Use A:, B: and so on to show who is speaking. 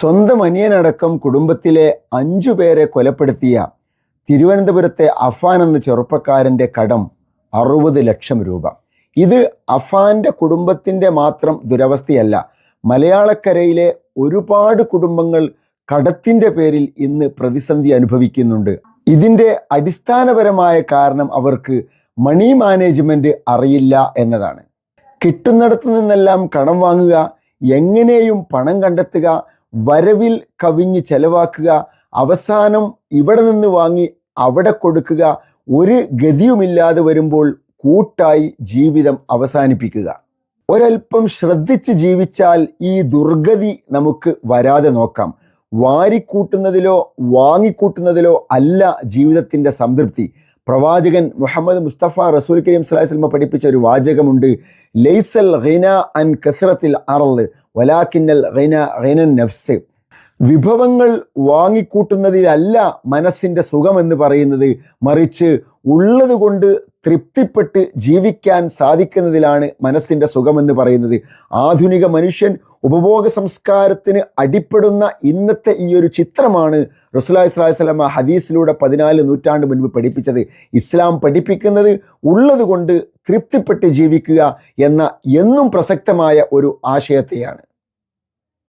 A: സ്വന്തം അനിയനടക്കം കുടുംബത്തിലെ അഞ്ചു പേരെ കൊലപ്പെടുത്തിയ തിരുവനന്തപുരത്തെ അഫാൻ എന്ന ചെറുപ്പക്കാരന്റെ കടം അറുപത് ലക്ഷം രൂപ. ഇത് അഫാന്റെ കുടുംബത്തിന്റെ മാത്രം ദുരവസ്ഥയല്ല മലയാളക്കരയിലെ ഒരുപാട് കുടുംബങ്ങൾ കടത്തിന്റെ പേരിൽ ഇന്ന് പ്രതിസന്ധി അനുഭവിക്കുന്നുണ്ട്. ഇതിന്റെ അടിസ്ഥാനപരമായ കാരണം അവർക്ക് മണി മാനേജ്മെന്റ് അറിയില്ല എന്നതാണ്. കിട്ടുന്നിടത്തു നിന്നെല്ലാം കടം വാങ്ങുക എങ്ങനെയും പണം കണ്ടെത്തുക വരവിൽ കവിഞ്ഞ് ചെലവാക്കുക അവസാനം ഇവിടെ നിന്ന് വാങ്ങി അവിടെ കൊടുക്കുക ഒരു ഗതിയുമില്ലാതെ വരുമ്പോൾ കൂട്ടായി ജീവിതം അവസാനിപ്പിക്കുക. ഒരൽപ്പം ശ്രദ്ധിച്ച് ജീവിച്ചാൽ ഈ ദുർഗതി നമുക്ക് വരാതെ നോക്കാം. വാരിക്കൂട്ടുന്നതിലോ വാങ്ങിക്കൂട്ടുന്നതിലോ അല്ല ജീവിതത്തിന്റെ സംതൃപ്തി. പ്രവാചകൻ മുഹമ്മദ് മുസ്തഫ റസൂൽ കരീം സ്വലാസ്ലമ പഠിപ്പിച്ച ഒരു വാചകമുണ്ട്. ലൈസൽ ഖൈന അൻ കസ്രത്തിൽ അറൽ വലാക്കിന്നൽ ഖൈന ഖൈനൻ നഫ്സ്. വിഭവങ്ങൾ വാങ്ങിക്കൂട്ടുന്നതിലല്ല മനസ്സിന്റെ സുഖമെന്ന് പറയുന്നത് മറിച്ച് ഉള്ളതുകൊണ്ട് തൃപ്തിപ്പെട്ട് ജീവിക്കാൻ സാധിക്കുന്നതിലാണ് മനസ്സിന്റെ സുഖമെന്ന് പറയുന്നത്. ആധുനിക മനുഷ്യൻ ഉപഭോഗ സംസ്കാരത്തിന് അടിപ്പെടുന്ന ഇന്നത്തെ ഈ ഒരു ചിത്രമാണ് റസുലായി സ്വലാസ്ലമ ഹദീസിലൂടെ പതിനാല് നൂറ്റാണ്ട് മുൻപ് പഠിപ്പിച്ചത്. ഇസ്ലാം പഠിപ്പിക്കുന്നത് ഉള്ളതുകൊണ്ട് തൃപ്തിപ്പെട്ട് ജീവിക്കുക എന്ന എന്നും പ്രസക്തമായ ഒരു ആശയത്തെയാണ്.